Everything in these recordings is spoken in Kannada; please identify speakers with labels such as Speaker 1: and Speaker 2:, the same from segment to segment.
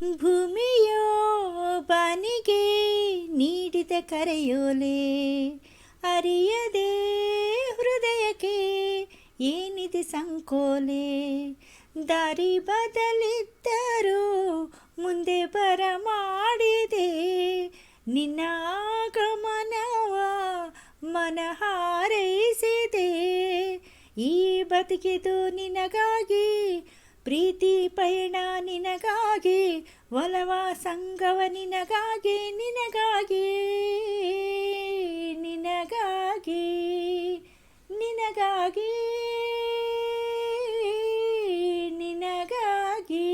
Speaker 1: ಭೂಮಿಯೋ ಬಾನಿಗೆ ನೀಡಿದ ಕರೆಯೋಲೆ. ಅರಿಯದೆ ಹೃದಯಕ್ಕೆ ಏನಿದೆ ಸಂಕೋಲೆ. ದಾರಿ ಬದಲಿದ್ದರೂ ಮುಂದೆ ಬರ ಮಾಡಿದೆ ನಿನ್ನ ಮನ ಹಾರೈಸಿದೆ ಈ ಬದುಕಿದು ನಿನಗಾಗಿ ಪ್ರೀತಿ ಪಯಣ ನಿನಗಾಗಿ, ಒಲವ ಸಂಗವ ನಿನಗಾಗಿ ನಿನಗಾಗಿ ನಿನಗಾಗಿ ನಿನಗಾಗಿ ನಿನಗಾಗಿ.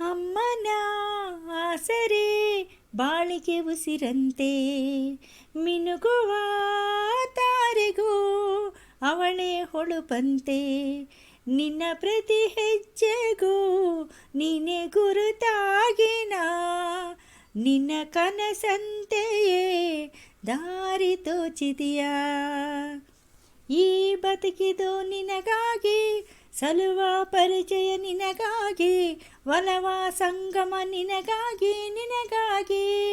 Speaker 1: ಅಮ್ಮನ ಆಸರೆ ಬಾಳಿಗೆ ಉಸಿರಂತೆ, ಮಿನುಗುವ ತಾರೆಗೂ ಅವಳೇ ಹೊಳುಪಂತೆ ನಿನ್ನ ಪ್ರತಿ ಹೆಜ್ಜೆಗೂ ನೀನೆ ಗುರುತಾಗಿನ. ನಿನ್ನ ಕನಸಂತೆಯೇ ದಾರಿ ತೋಚಿದೆಯ. ಈ ಬದುಕಿದು ನಿನಗಾಗಿ, ಸಲುವ ಪರಿಚಯ ನಿನಗಾಗಿ ಒಲವ ಸಂಗಮ ನಿನಗಾಗಿ ನಿನಗಾಗಿ.